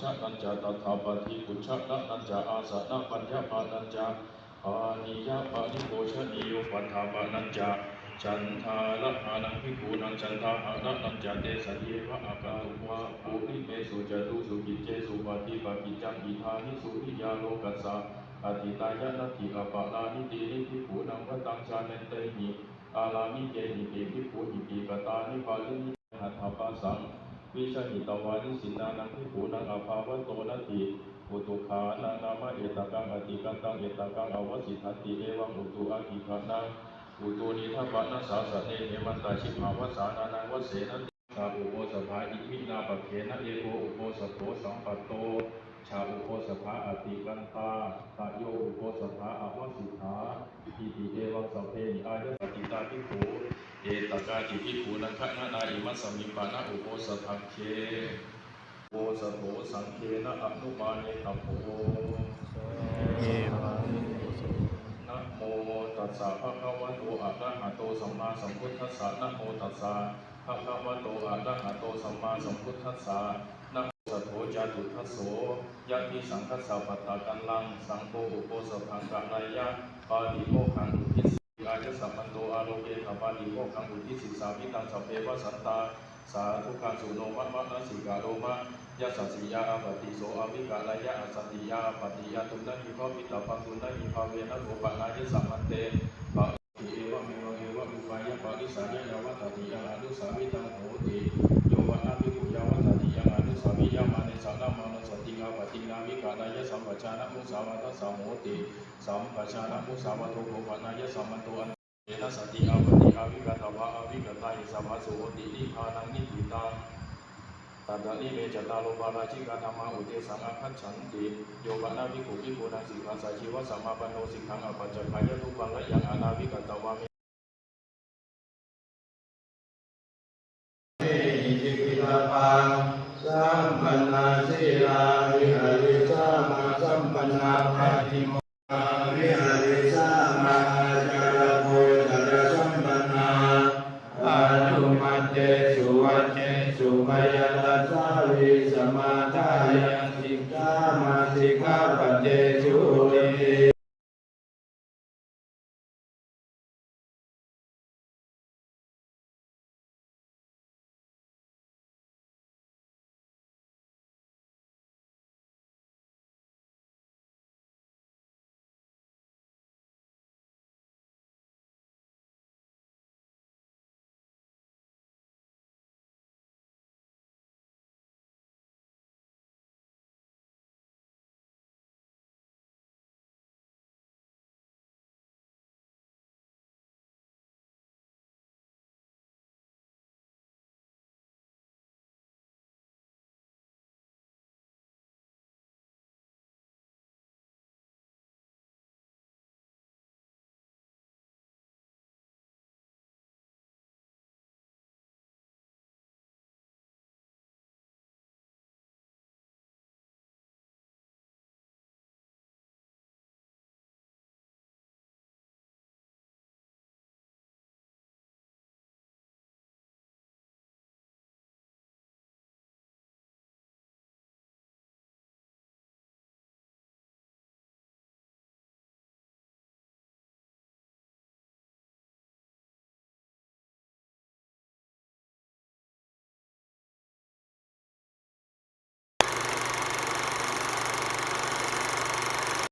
ชะนันจาตถาปฏิกุชะนะนันจาอาสนะปัญญาปานันจาปานิยะปานิโกชนิโยปัฏฐาปานันจาจันทาละหานังพิกูนังจันทาหานะนันจาเตสะเยวะอากาตุวะปุริเมสุจตุสุกิเจสุปฏิปปิจังอิทานิสุริยาโลกัสสะอธิตายะนัตถิอปะลานิตินิพิกูนังวตังชาเนเตหิอาลามิเจหิเกพิกูหิปิปตานิปาลินิหัตถปัสสัง วิชาหิตวานิสินานังพิภูนังอาภาวันโตนาทีอุตุขานังนามะเอตกังอติกันตังเอตกังอวสิทันติเอวังอุตุอากิขานังอุตุนิทัพพะนัสสาสะเนเหมันตาชิภาวสานานังวเสนันติชาอุโบสถาอิมินาปะเขนะเอโกอุโบสถโภสังปัตโต ชาอุโบสถาอติกันตาตะโยอุโบสถาอวสิทธาอิติเอวังสัพเพนิอายะสติตาภิกขุเอตกาอิภิกขุนังคะนานาอิมัสสมิปานะอุโบสถังเคโอสโถสังเคนะอนุมาเนตโพเอวังนะโมตัสสะภะคะวะโตอะระหะโตสัมมาสัมพุทธัสสะนะโมตัสสะภะคะวะโตอะระหะโตสัมมาสัมพุทธัสสะ สโถจาตุทัสโสยะติสังคัสสะปัตตากันลัง สังโฆอุปสถังกะนายะปาติโมขังอุทิสอายะสัมมันโตอาโลเกขปาติโมขังอุทิสิสามิตังสัพเพวสันตา สาธุคังสุโนมะมะนะสิกาโลมะยะสัสสิยาอปติโสอาวิกาลายะอสัตติยาปติยาตุนะหิภาวิตาปังตุนะหิภาเวนะโภปะนายะสัมมันเตปะติเอวะเมวะเอวะอุปายะปะริสายะยาวัตติยังอนุสามิตังโห วิปานายะสัมปชานมุสาวาตสัมโหติสัมปชานมุสาวาตุภูปานายะสัมมันตุอันเยนะสติอาปติอาวิกตวาอาวิกตาอิสัมมสุโหตินิพานังนิพิตาตัตาลิเมจตาโลปาราชิกาธรรมาอุเทสังฆคัฉันติโยปนาวิคุกิปุนัสิกขาสาชีวสัมมาปโนสิกขังอปัจจคายะทุกังและยังอนาวิกตวามิเมยิจิปิตาปังสัมนาสีลา ติโมวิหาริสามาจารโภจารสัมปันนาอาตุมัเจสุวัเจสุมยตัสาวิสมาทายันติกามิกาปเจ